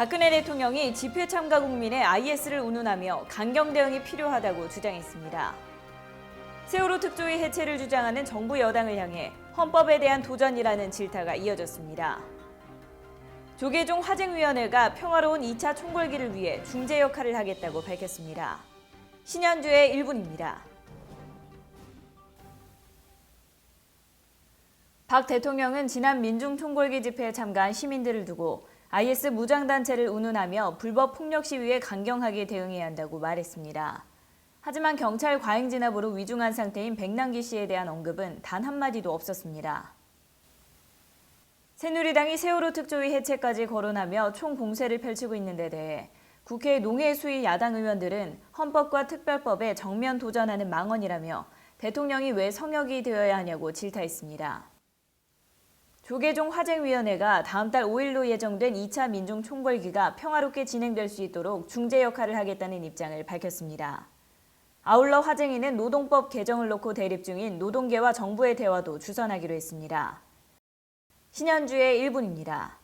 박근혜 대통령이 집회 참가 국민의 IS를 운운하며 강경 대응이 필요하다고 주장했습니다. 세월호 특조위 해체를 주장하는 정부 여당을 향해 헌법에 대한 도전이라는 질타가 이어졌습니다. 조계종 화쟁위원회가 평화로운 2차 총궐기를 위해 중재 역할을 하겠다고 밝혔습니다. 신현주의 1분입니다. 박 대통령은 지난 민중 총궐기 집회에 참가한 시민들을 두고 IS 무장단체를 운운하며 불법 폭력 시위에 강경하게 대응해야 한다고 말했습니다. 하지만 경찰 과잉 진압으로 위중한 상태인 백남기 씨에 대한 언급은 단 한마디도 없었습니다. 새누리당이 세월호 특조위 해체까지 거론하며 총공세를 펼치고 있는 데 대해 국회 농해 수위 야당 의원들은 헌법과 특별법에 정면 도전하는 망언이라며 대통령이 왜 성역이 되어야 하냐고 질타했습니다. 조계종 화쟁위원회가 다음 달 5일로 예정된 2차 민중 총궐기가 평화롭게 진행될 수 있도록 중재 역할을 하겠다는 입장을 밝혔습니다. 아울러 화쟁이는 노동법 개정을 놓고 대립 중인 노동계와 정부의 대화도 주선하기로 했습니다. 신현주의 1분입니다.